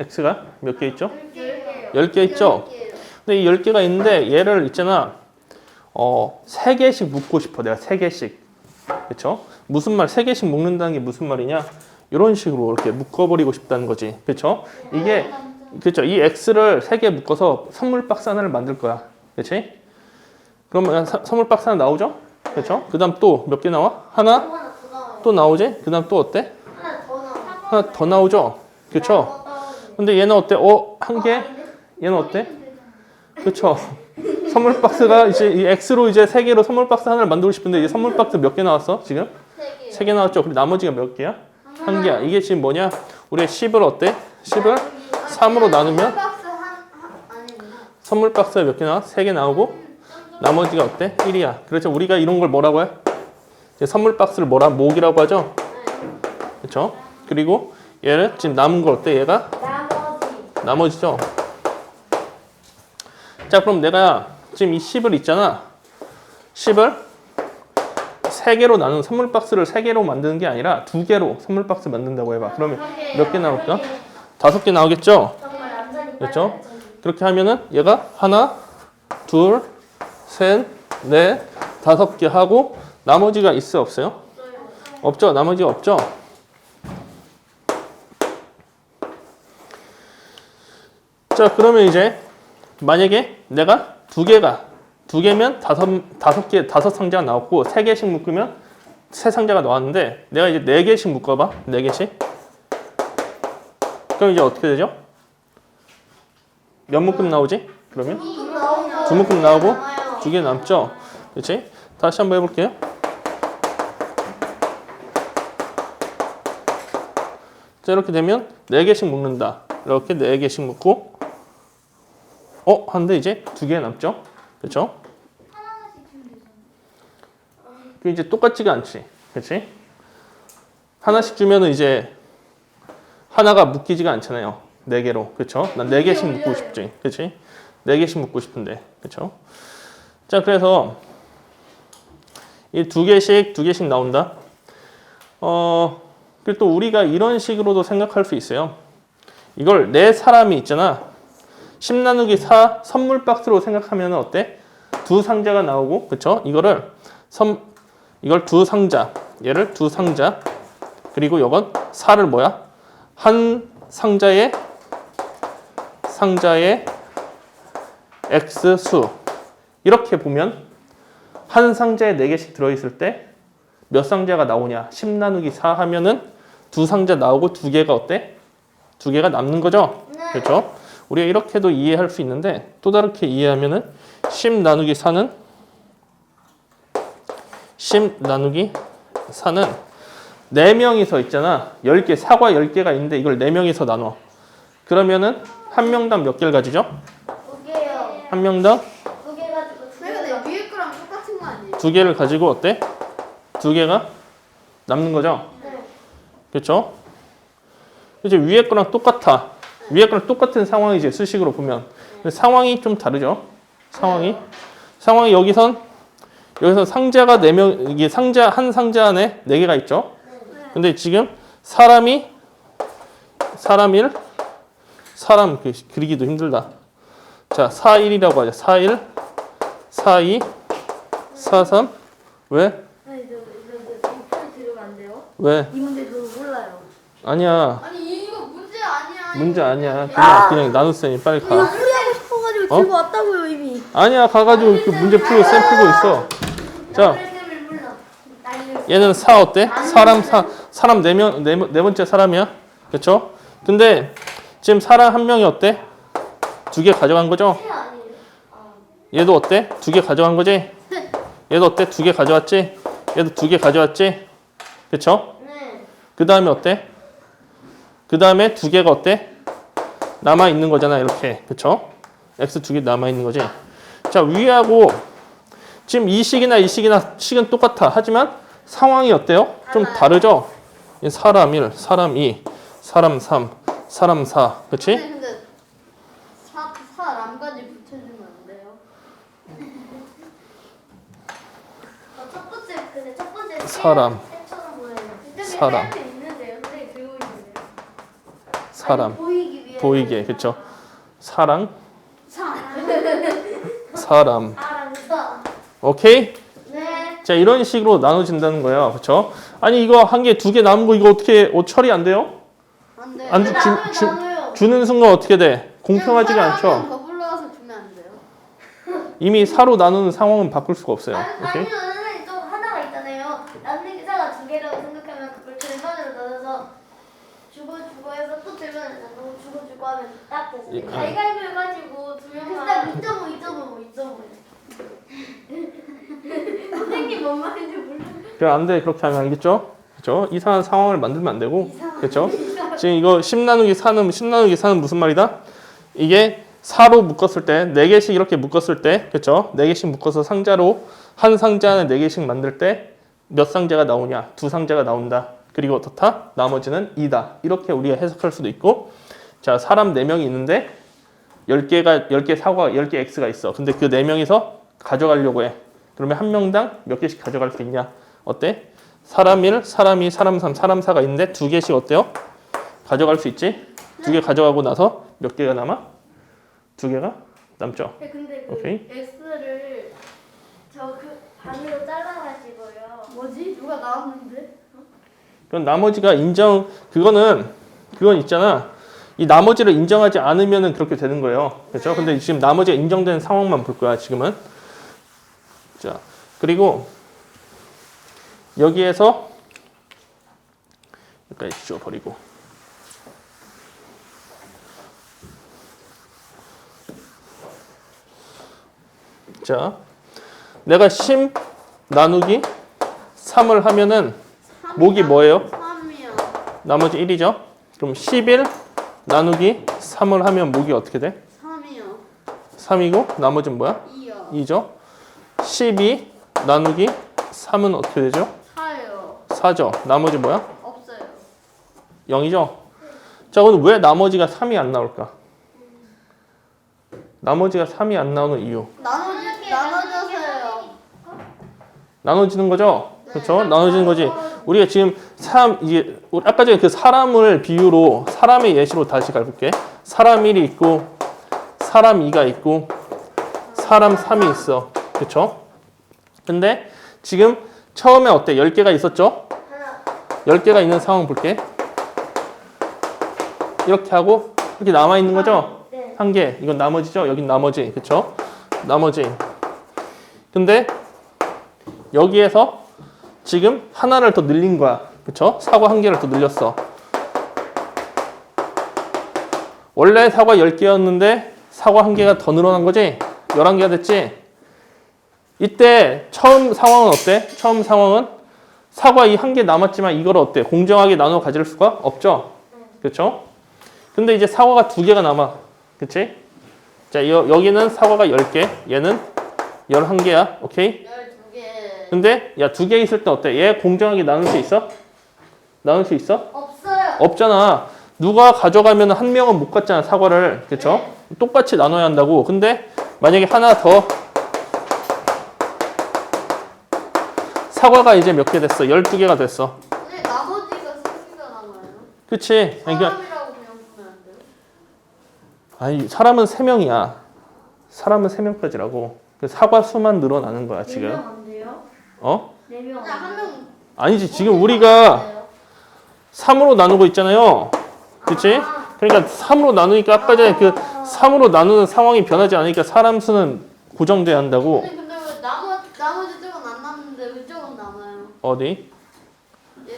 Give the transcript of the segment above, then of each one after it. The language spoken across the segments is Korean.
x가 몇 개 있죠? 10개요. 10개 있죠? 근데 이 10개가 있는데 얘를 있잖아. 어, 3개씩 묶고 싶어. 내가 3개씩. 그쵸? 무슨 말, 3개씩 묶는다는 게 무슨 말이냐? 이런 식으로 이렇게 묶어버리고 싶다는 거지. 그쵸? 이게, 그쵸? 이 X를 3개 묶어서 선물 박스 하나를 만들 거야. 그치? 그러면 사- 선물 박스 하나 나오죠? 그쵸? 그 다음 또 몇 개 나와? 하나? 또 나오지? 그 다음 또 어때? 하나 더 나와요. 하나 더 나오죠? 그쵸? 근데 얘는 어때? 어, 한 개? 얘는 어때? 그쵸? 선물 박스가 이제 이 X로 이제 세 개로 선물 박스 하나를 만들고 싶은데 이제 선물 박스 몇 개 나왔어? 지금? 3개. 세개 나왔죠? 그리고 나머지가 몇 개야? 한 개야. 이게 지금 뭐냐? 우리 10을 어때? 10을 3으로 나누면. 선물 박스가 몇 개 나와? 세 개 나오고 나머지가 어때? 1이야. 그렇죠? 우리가 이런 걸 뭐라고 해? 선물 박스를 뭐라? 목이라고 하죠? 그렇죠? 그리고 얘를 지금 남은 거 어때? 얘가 나머지. 나머지죠. 자, 그럼 내가 지금 이 10을 있잖아. 10을 3개로 나눈 선물 박스를 3개로 만드는 게 아니라 2개로 선물 박스 만든다고 해봐. 그러면 몇 개 나올까? 다섯 개 나오겠죠? 정말 남자니 그렇죠? 그렇게 하면은 얘가 하나, 둘, 셋, 넷, 다섯 개 하고 나머지가 있어 없어요? 없죠? 나머지가 없죠? 자, 그러면 이제 만약에 내가 두 개가 두 개면 다섯 다섯 개 다섯 상자가 나왔고 세 개씩 묶으면 세 상자가 나왔는데 내가 이제 네 개씩 묶어봐 네 개씩 그럼 이제 어떻게 되죠? 몇 묶음 나오지? 그러면 두 묶음 나오고 두 개 남죠? 그렇지? 다시 한번 해볼게요. 자 이렇게 되면 네 개씩 묶는다. 이렇게 네 개씩 묶고 어? 한데 이제 두 개 남죠? 그렇죠? 그 이제 똑같지가 않지. 그렇지? 하나씩 주면은 이제 하나가 묶이지가 않잖아요. 네 개로. 그렇죠? 난 네 개씩 묶고 싶지. 그렇지? 네 개씩 묶고 싶은데. 그렇죠? 자, 그래서 이 두 개씩 두 개씩 나온다. 어, 그리고 또 우리가 이런 식으로도 생각할 수 있어요. 이걸 네 사람이 있잖아. 10 나누기 4 선물 박스로 생각하면 어때? 두 상자가 나오고, 그쵸? 이거를 선, 이걸 두 상자, 얘를 두 상자, 그리고 이건 4를 뭐야? 한 상자에 상자에 x 수 이렇게 보면 한 상자에 4개씩 들어있을 때 몇 상자가 나오냐 10 나누기 4 하면은 두 상자 나오고 두 개가 어때? 두 개가 남는 거죠? 그렇죠? 우리가 이렇게도 이해할 수 있는데 또 다르게 이해하면은 10 나누기 4는 10 나누기 4는 4명이서 있잖아 10개 사과 10개가 있는데 이걸 4명이서 나눠 그러면은 한 명당 몇 개를 가지죠? 두 개요. 한 명당 두개 가지고 두 내가 개가 내 위에 거랑 똑같은 거 아니에요? 두 개를 가지고 어때? 두 개가 남는 거죠? 네. 그렇죠? 이제 위에 거랑 똑같아. 위에 거랑 똑같은 상황이지 수식으로 보면. 상황이 좀 다르죠? 상황이. 상황이 여기선 여기서 상자가 네명 이게 상자 한 상자 안에 네 개가 있죠? 근데 지금 사람이 사람 1 사람 그- 그리기도 힘들다. 자, 4 1이라고 하자. 4 1 4 2 4 3 왜? 왜? 아니야. 아니 문제 아니야. 문제 아니야. 그냥 그냥 나눗셈이 빨리 가. 풀이하고 싶어가지고 어? 들고 왔다고요 이미. 아니야. 가가지고 그 문제 풀고 쌤 풀고 있어. 자, 을 얘는 사 어때? 사람 사 사람 네명네 네 번째 사람이야. 그렇죠? 근데 지금 사람 한 명이 어때? 두 개 가져간 거죠? 아니에요? 얘도 어때? 두 개 가져간 거지? 얘도 어때? 두 개 가져왔지? 얘도 두 개 가져왔지? 그쵸? 네. 그 다음에 어때? 그 다음에 두 개가 어때? 남아 있는 거잖아 이렇게 그쵸? x 두 개 남아 있는 거지. 자 위하고 지금 이 식이나 이 식이나 식은 똑같아. 하지만 상황이 어때요? 좀 다르죠? 이 사람 1, 사람 2, 사람 3, 사람 4, 그치? 근데 근데 사 사람까지 붙여주면 안 돼요? 어, 첫 번째 근데 첫 번째 사람. 새처럼 보여요. 사람. 있는데요. 선생님 들고 있는데요. 사람. 아니, 위해 보이게 그쵸 사랑 사. 사람. 오케이 네. 자 이런 식으로 나눠진다는 거예요 그쵸 아니 이거 한 개 두 개 남은 거 이거 어떻게 어, 처리 안 돼요 안 돼. 안 주- 나눠요, 주- 나눠요. 주는 순간 어떻게 돼 공평하지가 않죠 더 불러와서 주면 안 돼요. 이미 사로 나누는 상황은 바꿀 수가 없어요 아니, 오케이 아니요, 선생님 또 하나가 있잖아요. 남는 기사가 두 개라고 생각하면 그걸 절반으로 나눠서 주고 주고 해서 또 절반을 나누고 주고 주고 하면 딱 됐어요. 예, 가위가위보 해가지고 두 명만. 2.5, 2.5, 2.5. 선생님 뭔 말인지 몰라. 그래 안돼. 그렇게 하면 알겠죠? 그쵸 이상한 상황을 만들면 안 되고. 그쵸 지금 이거 10 나누기 4는 10 나누기 4는 무슨 말이다? 이게 4로 묶었을 때 4개씩 이렇게 묶었을 때 그쵸 4개씩 묶어서 상자로 한 상자 안에 4개씩 만들 때 몇 상자가 나오냐? 두 상자가 나온다. 그리고 어떻다 나머지는 2다. 이렇게 우리가 해석할 수도 있고 자 사람 4명이 있는데 10개가 10개 사과 10개 X가 있어 근데 그 4명이서 가져가려고 해 그러면 한 명당 몇 개씩 가져갈 수 있냐 어때 사람 1 사람 2 사람 3 사람 4가 있는데 두 개씩 어때요 가져갈 수 있지 두 개 가져가고 나서 몇 개가 남아 두 개가 남죠 네, 근데 그 오케이. X를 저그 반으로 잘라가지고요. 뭐지? 누가 나왔는데? 그럼 나머지가 인정 그거는 그건 있잖아. 이 나머지를 인정하지 않으면은 그렇게 되는 거예요. 그렇죠? 근데 지금 나머지가 인정되는 상황만 볼 거야, 지금은. 자. 그리고 여기에서 여기까지 지워 버리고 자. 내가 10 나누기 3을 하면은 목이 뭐예요? 3이요. 나머지 1이죠. 그럼 11 나누기 3을 하면 목이 어떻게 돼? 3이요. 3이고 나머지는 뭐야? 2요. 2죠. 12 나누기 3은 어떻게 되죠? 4요. 4죠. 나머지 뭐야? 없어요. 0이죠. 자, 그럼 왜 나머지가 3이 안 나올까? 나머지가 3이 안 나오는 이유. 나눠 나눠져서요. 나눠지는 거죠? 그렇죠? 나눠지는 거지. 우리가 지금 사람 이게 아까 전에 그 사람을 비유로 사람의 예시로 다시 가볼게. 사람 1이 있고 사람 2가 있고 사람 3이 있어. 그렇죠? 근데 지금 처음에 어때? 10개가 있었죠? 하나. 10개가 있는 상황 볼게. 이렇게 하고 이렇게 남아 있는 거죠? 네. 한 개. 이건 나머지죠? 여긴 나머지. 그쵸? 나머지. 근데 여기에서 지금 하나를 더 늘린 거야. 그쵸? 사과 한 개를 더 늘렸어. 원래 사과 10개였는데 사과 한 개가 더 늘어난 거지? 11개가 됐지? 이때 처음 상황은 어때? 처음 상황은 사과 이 한 개 남았지만 이걸 어때? 공정하게 나눠 가질 수가 없죠? 그쵸? 근데 이제 사과가 두 개가 남아. 그치? 자, 여, 여기는 사과가 10개, 얘는 11개야. 오케이? 12개. 근데 야, 두 개 있을 때 어때? 얘 공정하게 나눌 수 있어? 나눌 수 있어? 없어요. 없잖아. 누가 가져가면 한 명은 못 갖잖아, 사과를. 그쵸? 똑같이 나눠야 한다고. 근데 만약에 하나 더 사과가 이제 몇 개 됐어? 12개가 됐어. 근데 나머지가 3개가 남아요. 그치? 그러니까 사람이라고 그냥 보면 안 돼요? 아니 사람은 세 명이야. 사람은 세 명까지라고. 그 사과 수만 늘어나는 거야 지금. 네명안 돼요? 어? 네 명. 그냥 한 명. 아니지 지금 우리가 3으로 나누고 있잖아요. 그치? 그러니까 3으로 나누니까 아까 전에 그 3으로 나누는 상황이 변하지 않으니까 사람 수는 고정돼야 한다고. 근데 근데 왜 나머 나머지 쪽은 안 남는데 왜 쪽은 남아요? 어디?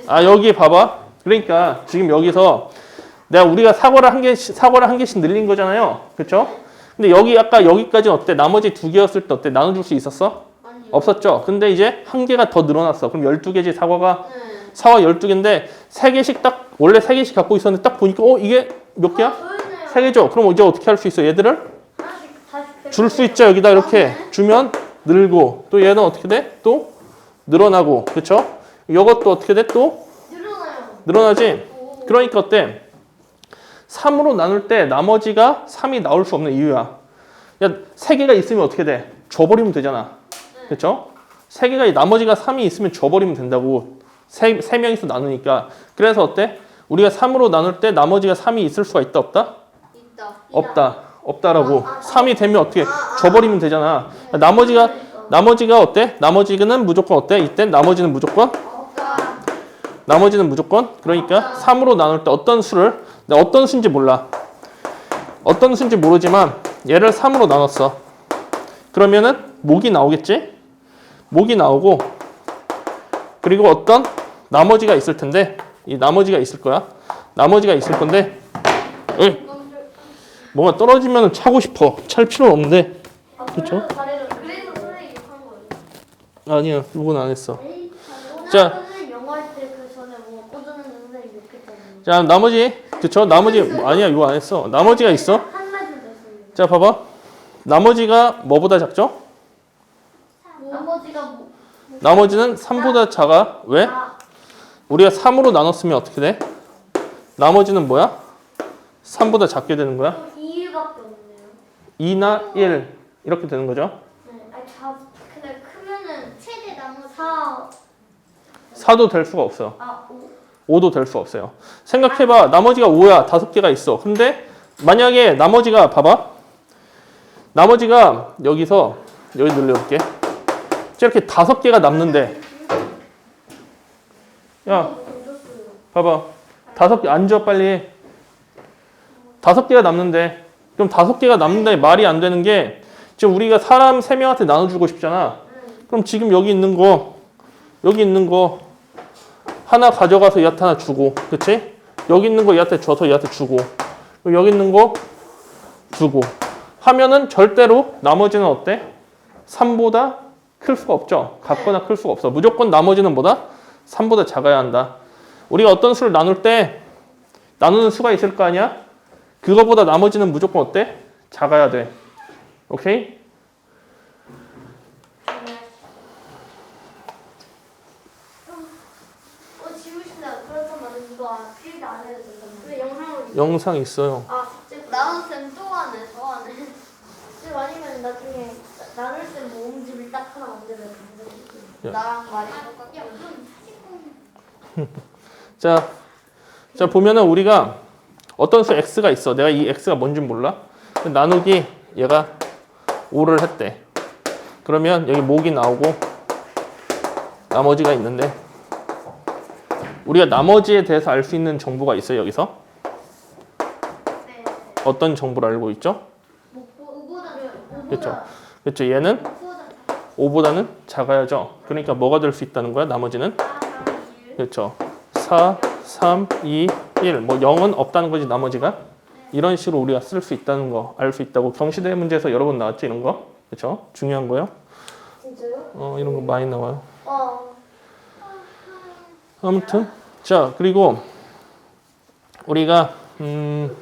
아 여기 봐봐. 그러니까 지금 여기서 내가 우리가 사과를 한 개씩 사과를 한 개씩 늘린 거잖아요. 그렇죠? 근데 여기 아까 여기까지 어때? 나머지 두 개였을 때 어때? 나눠줄 수 있었어? 없었죠. 근데 이제 한 개가 더 늘어났어. 그럼 12개지 사과가 네. 사과 12개인데 세 개씩 딱 원래 세 개씩 갖고 있었는데 딱 보니까 어 이게 몇 개야? 보였네요. 세 개죠. 그럼 이제 어떻게 할 수 있어? 얘들을 줄 수 있죠. 여기다 이렇게 주면 늘고 또 얘는 어떻게 돼? 또 늘어나고 그렇죠? 이것도 어떻게 돼? 또. 늘어나지. 그러니까 어때? 3으로 나눌 때 나머지가 3이 나올 수 없는 이유야. 야, 세 개가 있으면 어떻게 돼? 줘버리면 되잖아. 그렇죠? 세 개가 나머지가 3이 있으면 줘버리면 된다고. 세, 세 명이서 나누니까. 그래서 어때? 우리가 3으로 나눌 때 나머지가 3이 있을 수가 있다 없다? 있다. 없다. 없다라고. 아, 아, 3이 되면 어떻게 아, 아. 줘버리면 되잖아. 나머지가 나머지가 어때? 나머지는 무조건 어때? 이땐 나머지는 무조건 없다. 나머지는 무조건 그러니까 3으로 나눌 때 어떤 수를 어떤 수인지 몰라. 어떤 수인지 모르지만 얘를 3으로 나눴어. 그러면은 목이 나오겠지? 목이 나오고 그리고 어떤 나머지가 있을 텐데 이 나머지가 있을 거야. 나머지가 있을 건데 으이, 뭐가 떨어지면 차고 싶어. 찰 필요는 없는데 거예요. 아니야. 이건 안 했어. 자. 그 뭐. 자 나머지 그쵸? 나머지 아니야 이거 안 했어. 나머지가 있어. 자 봐봐 나머지가 뭐보다 작죠? 나머지가 뭐? 나머지는 3보다 작아 왜? 아, 우리가 3으로 나눴으면 어떻게 돼? 나머지는 뭐야? 3보다 작게 되는 거야? 그럼 2일밖에 없네요. 2나 1 이렇게 되는 거죠 네. 아니 다 근데 크면은 최대 나무 4. 4도 될 수가 없어요 아 5. 5도 될 수 없어요 생각해봐 나머지가 5야 다섯 개가 있어 근데 만약에 나머지가 봐봐 나머지가 여기서 여기 늘려볼게 이렇게 다섯 개가 남는데 야 봐봐. 다섯 개 앉아 빨리. 다섯 개가 남는데 그럼 다섯 개가 남는데 말이 안 되는 게 지금 우리가 사람 세 명한테 나눠주고 싶잖아. 그럼 지금 여기 있는 거 여기 있는 거 하나 가져가서 얘한테 하나 주고, 그렇지? 여기 있는 거 얘한테 줘서 얘한테 주고, 여기 있는 거 주고 하면은 절대로 나머지는 어때? 3보다 클 수가 없죠. 같거나 클 수가 없어. 무조건 나머지는 뭐다? 3보다 작아야 한다. 우리가 어떤 수를 나눌 때 나누는 수가 있을 거 아니야? 그거보다 나머지는 무조건 어때? 작아야 돼. 오케이? 어 영상을? 영상 있어요. 아 진짜 나는 쌤또 하네, 저 하네. 지금 아니면 나중에 나- 나눌 때 모음집을 딱 하나 만들어야 돼. 야. 나랑 말이 똑같아. 그럼 사진 자, 자 보면은 우리가 어떤 수 x가 있어. 내가 이 x가 뭔지 몰라. 나누기 얘가 5를 했대. 그러면 여기 목이 나오고 나머지가 있는데 우리가 나머지에 대해서 알 수 있는 정보가 있어요 여기서 네. 어떤 정보를 알고 있죠? 오보다 그렇죠. 그렇죠. 얘는 5보다는 작아야죠. 그러니까 뭐가 될 수 있다는 거야? 나머지는 4, 3, 1. 그렇죠. 4, 3, 2, 1. 뭐 0은 없다는 거지 나머지가. 이런 식으로 우리가 쓸 수 있다는 거, 알 수 있다고 경시대 문제에서 여러 번 나왔지 이런 거. 그렇죠? 중요한 거요. 진짜요? 어, 이런 거 많이 나와요. 어. 아무튼 자, 그리고 우리가 음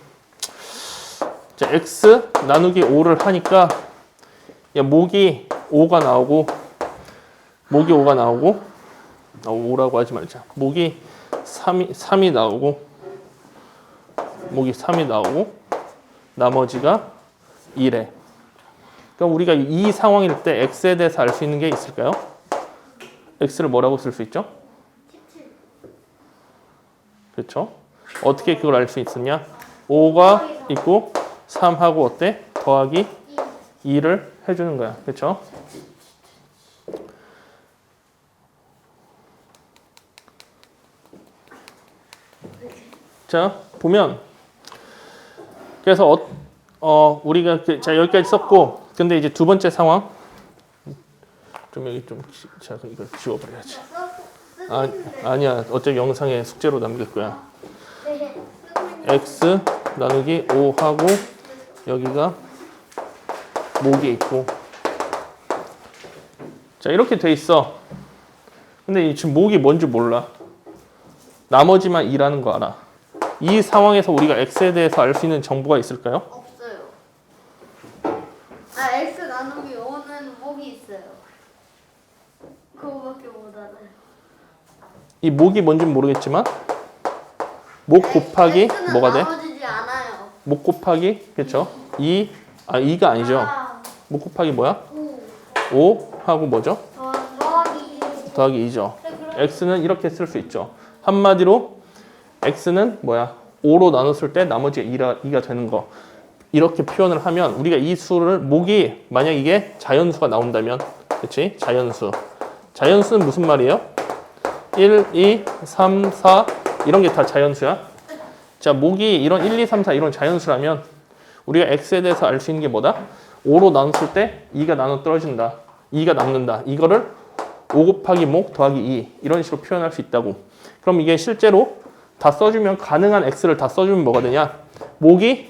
자, x 나누기 5를 하니까 야, 목이 5가 나오고 목이 5가 나오고 아, 5라고 하지 말자. 목이 3이 3이 나오고 목이 3이 나오고 나머지가 2래. 그럼 우리가 이 상황일 때 x에 대해서 알 수 있는 게 있을까요? x를 뭐라고 쓸 수 있죠? 그렇죠? 어떻게 그걸 알 수 있었냐? 5가 있고 3하고 어때? 더하기 2를 해주는 거야. 그렇죠? 자 보면 그래서 어, 어 우리가 그, 자 여기까지 썼고 근데 이제 두 번째 상황 좀 여기 좀 자 이걸 지워버려야지. 아 아니야 어차피 영상에 숙제로 남길 거야. 네. x 나누기 5 하고 여기가 목이 있고 자 이렇게 돼 있어. 근데 이 지금 목이 뭔지 몰라. 나머지만 2라는 거 알아. 이 상황에서 우리가 x에 대해서 알 수 있는 정보가 있을까요? 없어요. 아, X 나누기 5는 목이 있어요. 그거밖에 못 알아요. 이 목이 뭔지 모르겠지만 목 곱하기 X는 뭐가 돼? 나눠지지 않아요. 목 곱하기 그렇죠? 2, 아 2가 아니죠. 아, 목 곱하기 뭐야? 5. 5 하고 뭐죠? 더, 더하기 2. 더하기 2죠. 네, 그럼 x는 이렇게 쓸 수 있죠. 한마디로 x는 뭐야? 5로 나눴을 때 나머지가 2가, 2가 되는 거. 이렇게 표현을 하면 우리가 이 수를 목이 만약 이게 자연수가 나온다면 그렇지? 자연수. 자연수는 무슨 말이에요? 1, 2, 3, 4 이런 게 다 자연수야. 자, 목이 이런 1, 2, 3, 4 이런 자연수라면 우리가 x에 대해서 알 수 있는 게 뭐다? 5로 나눴을 때 2가 나눠 떨어진다. 2가 남는다. 이거를 5 곱하기 목 더하기 2 이런 식으로 표현할 수 있다고. 그럼 이게 실제로 다 써주면 가능한 x를 다 써주면 뭐가 되냐? 목이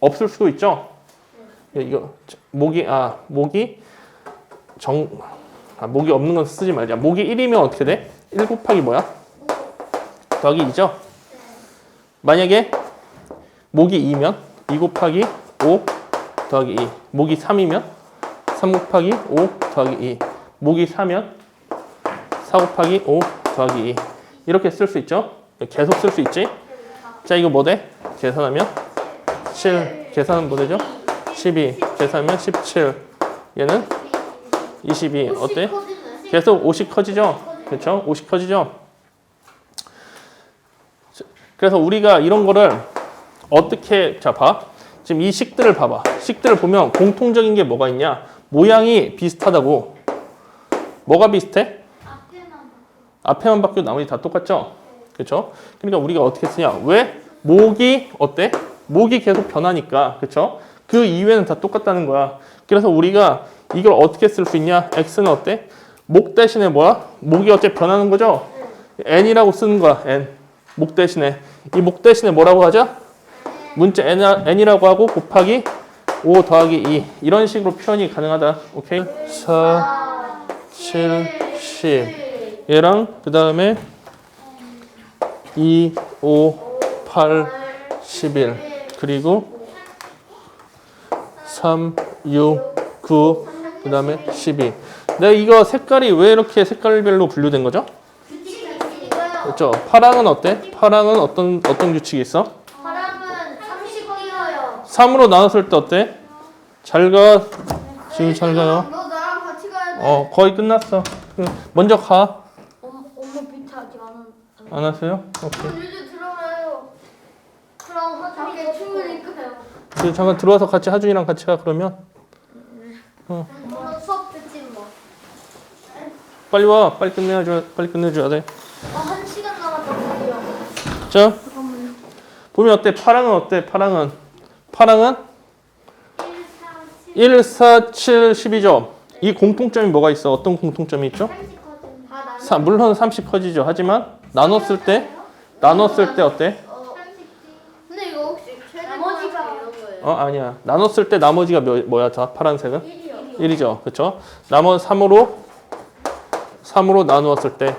없을 수도 있죠. 이거 목이 아 목이 정 아, 목이 없는 건 쓰지 말자. 목이 1이면 어떻게 돼? 1 곱하기 뭐야? 더하기 2죠. 만약에 목이 2면 2 곱하기 5 더하기 2. 목이 3이면 3 곱하기 5 더하기 2. 목이 4면 4 곱하기 5 더하기 2. 이렇게 쓸 수 있죠? 계속 쓸 수 있지? 자, 이거 뭐 돼? 계산하면 7. 계산은 뭐 되죠? 12. 계산하면 17. 얘는 22. 어때? 계속 50 커지죠? 그렇죠? 50 커지죠? 그래서 우리가 이런 거를 어떻게 자 봐. 지금 이 식들을 봐봐. 식들을 보면 공통적인 게 뭐가 있냐? 모양이 비슷하다고. 뭐가 비슷해? 앞에만 바뀌고 나머지 다 똑같죠? 그렇죠? 그러니까 우리가 어떻게 쓰냐? 왜 목이 어때? 목이 계속 변하니까. 그렇죠? 그 이외는 다 똑같다는 거야. 그래서 우리가 이걸 어떻게 쓸 수 있냐? x는 어때? 목 대신에 뭐야? 목이 어째 변하는 거죠? n이라고 쓰는 거야. n. 목 대신에 이 목 대신에 뭐라고 하자? 문자 n이라고 하고 곱하기 5 더하기 2 이런 식으로 표현이 가능하다. 오케이? 4, 7, 10 얘랑 그 다음에 2, 5, 8, 11 그리고 3, 6, 9, 그 다음에 12 내가 이거 색깔이 왜 이렇게 색깔별로 분류된 거죠? 그렇죠. 파랑은 어때? 파랑은 어떤 어떤 규칙이 있어? 바람은 30이어요. 3으로 나눴을 때 어때? 잘 가. 지금 잘 가요. 너 나랑 같이 가야 돼. 어, 거의 끝났어. 그, 먼저 가. 엄마, 엄마 비트 아직 안 한. 안 왔어요? 오케이. 들어가요. 그럼 충분히 끝나요. 그 잠깐 들어와서 같이 하준이랑 같이 가 그러면 오늘 수업 듣지 뭐. 빨리 와. 빨리 끝내줘. 빨리 끝내줘야 돼. 아, 한 시간 말이에요. 자. 보면 어때? 파랑은 어때? 파랑은 파랑은 1, 4, 7, 12점. 이 공통점이 뭐가 있어? 어떤 공통점이 있죠? 30거든. 다 나눠. 사, 물론 30 커지죠. 하지만 나눴을 때 나눴을 때 어때? 어, 근데 이거 혹시 나머지가- 이런 거예요? 어 아니야. 나눴을 때 나머지가 몇, 뭐야? 다 파란색은 1이요. 1이죠. 그렇죠? 나머지 3으로 3으로 나누었을 때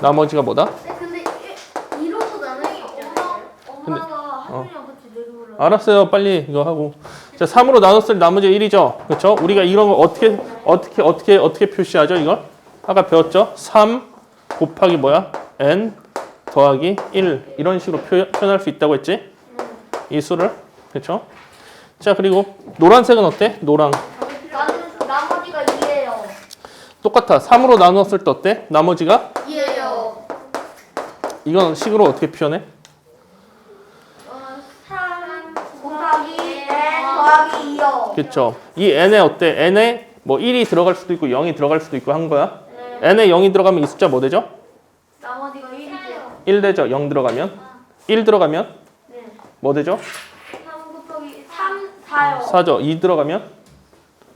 나머지가 뭐다? 네, 근데 1호도 나눠 있잖아요. 엄마가 어. 하준이랑 같이 내려오라. 알았어요. 빨리 이거 하고. 자, 3으로 나눴을 때 나머지 1이죠. 그렇죠? 우리가 이런 거 어떻게 어떻게 어떻게 어떻게 표시하죠? 이걸? 아까 배웠죠? 3 곱하기 뭐야? n 더하기 1 이런 식으로 표, 현할수 있다고 했지? 이 수를. 그렇죠? 자, 그리고 노란색은 어때? 노랑. 나는 나머지가 2예요. 똑같아. 3으로 나눴을 때 어때? 나머지가 2예요. 이건 식으로 어떻게 표현해? 어, 3 곱하기 n 더하기 2요. 그렇죠. 이 n에 어때? n에 뭐 1이 들어갈 수도 있고 0이 들어갈 수도 있고 한 거야. n에 0이 들어가면 이 숫자 뭐 되죠? 나머지가 1이죠. 1 되죠. 0 들어가면 1 들어가면 네. 뭐 되죠? 3 곱하기 3, 4요. 4죠. 2 들어가면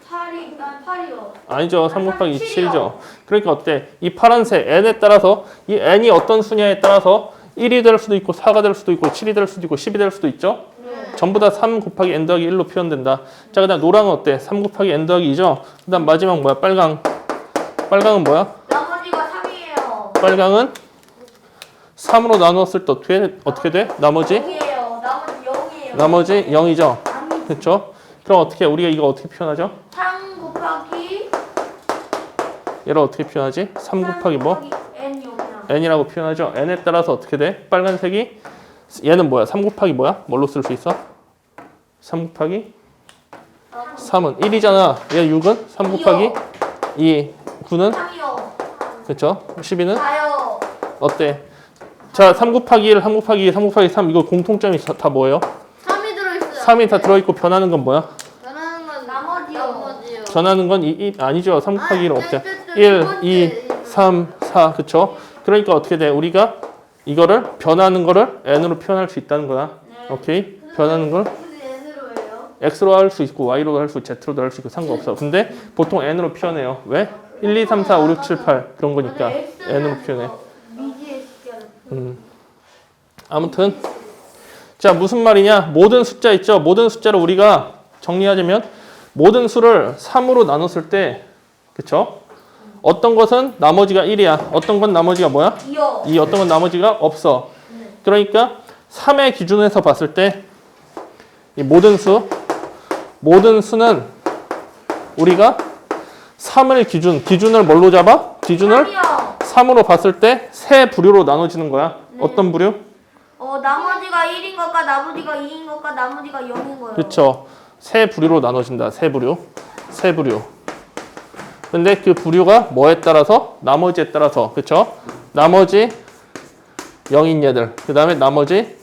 8이, 아, 8이요. 아니죠. 3 곱하기 7 이요. 7이죠. 그러니까 어때? 이 파란색 n에 따라서 이 n이 어떤 수냐에 따라서 1이 될 수도 있고 4가 될 수도 있고 7이 될 수도 있고 10이 될 수도 있죠. 네. 전부 다 3 곱하기 n 더하기 1로 표현된다. 자, 그 다음 노랑은 어때? 3 곱하기 n 더하기 2죠. 그 다음 마지막 뭐야? 빨강. 빨강은 뭐야? 나머지가 3이에요. 빨강은 3으로 나눴을 때 어떻게 어떻게 돼? 나머지 0이에요. 나머지 0이에요. 나머지 0이죠. 그렇죠? 그럼 어떻게 우리가 이거 어떻게 표현하죠? 3 곱하기 얘를 어떻게 표현하지? 3 곱하기 뭐? n이요 n이라고 표현하죠. n에 따라서 어떻게 돼? 빨간색이 얘는 뭐야? 3 곱하기 뭐야? 뭘로 쓸 수 있어? 3 곱하기 3은 1이잖아. 얘 6은 3 곱하기 2. 9는 3이요. 그렇죠? 12는 4요. 어때? 자, 3 곱하기 1, 3 곱하기 2, 3 곱하기 3 이거 공통점이 다, 다 뭐예요? 3이 들어있어요. 3이 다 들어있고 변하는 건 뭐야? 변하는 건 나머지요. 나머지요. 변하는 건 이, 이 아니죠. 3 곱하기 1 아, 없죠. 네, 네, 네, 1, 두 번째. 2, 3, 4 그쵸? 그러니까 어떻게 돼? 우리가 이거를 변하는 거를 n으로 표현할 수 있다는 거야. 오케이? 변하는 걸 x로 할 수 있고 y로도 할수 있고 z로도 할 수 있고 상관없어. 근데 보통 n으로 표현해요. 왜? 1, 2, 3, 4, 5, 6, 7, 8 그런 거니까 n으로 표현해. 숫자를. 음. 아무튼 자 무슨 말이냐? 모든 숫자 있죠. 모든 숫자를 우리가 정리하자면 모든 수를 3으로 나눴을 때 그쵸? 어떤 것은 나머지가 1이야. 어떤 건 나머지가 뭐야? 이요. 이 어떤 건 나머지가 없어. 그러니까 3의 기준에서 봤을 때 이 모든 수 모든 수는 우리가 3을 기준 기준을 뭘로 잡아? 기준을 삼이요. 3으로 봤을 때 세 부류로 나눠지는 거야. 어떤 부류? 어 나머지가 1인 것과 나머지가 2인 것과 나머지가 0인 거예요. 그렇죠. 세 부류로 나눠진다. 세 부류. 세 부류. 근데 그 부류가 뭐에 따라서 나머지에 따라서 그렇죠? 나머지 0인 얘들. 그 다음에 나머지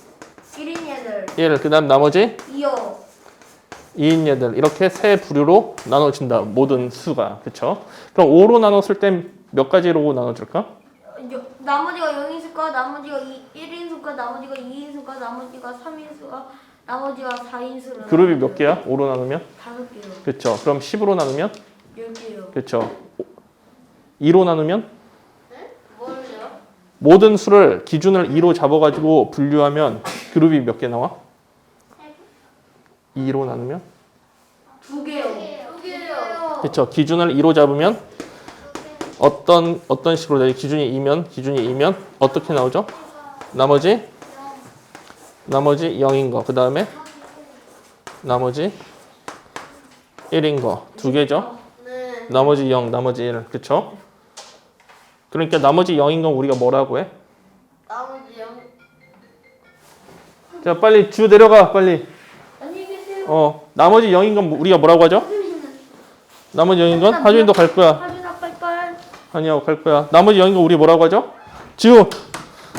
1인 얘들. 1, 그 다음 나머지 2요. 2인 얘들. 이렇게 세 부류로 나눠진다. 모든 수가. 그렇죠? 그럼 5로 나눴을 땐 몇 가지로 나눠질까? 여- 나머지가 0인 수가 나머지가 2, 1인 수가 나머지가 2인 수가 나머지가 3인 수가 나머지가 4인 수로 그룹이 몇 개야? 5로 나누면? 다섯 개요. 그렇죠. 그럼 10으로 나누면? 10개요. 그렇죠. 2로 나누면? 뭘요? 모든 수를 기준을 2로 잡아가지고 분류하면 그룹이 몇 개 나와? 2로 나누면? 두 개요. 두 개요. 그렇죠. 기준을 2로 잡으면 어떤 어떤 식으로 돼? 기준이 2면 기준이 2면 어떻게 나오죠? 나머지 나머지 0인 거. 그 다음에 나머지 1인 거. 두 개죠. 네. 나머지 0, 나머지 1. 그렇죠? 그러니까 나머지 0인 건 우리가 뭐라고 해? 나머지 영. 자, 빨리 주 내려가. 빨리. 안녕히 계세요. 어, 나머지 0인 건 우리가 뭐라고 하죠? 나머지 0인 건 하준이도 갈 거야. 하준 아빠 빨. 아니야, 갈 거야. 나머지 0인 건 우리 뭐라고 하죠? 지우.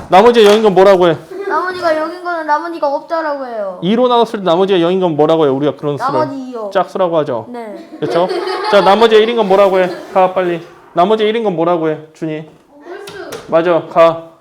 나머지 0인 건 뭐라고 해? 나머지가 0인 거는 나머지가 없다라고 해요. 2로 나눴을 때 나머지가 0인 건 뭐라고 해? 우리가 그런 수를 나머지 2요. 짝수라고 하죠. 네. 그렇죠? 자, 나머지 1인 건 뭐라고 해? 가 빨리. 나머지 1인 건 뭐라고 해? 준이. 맞아. 가.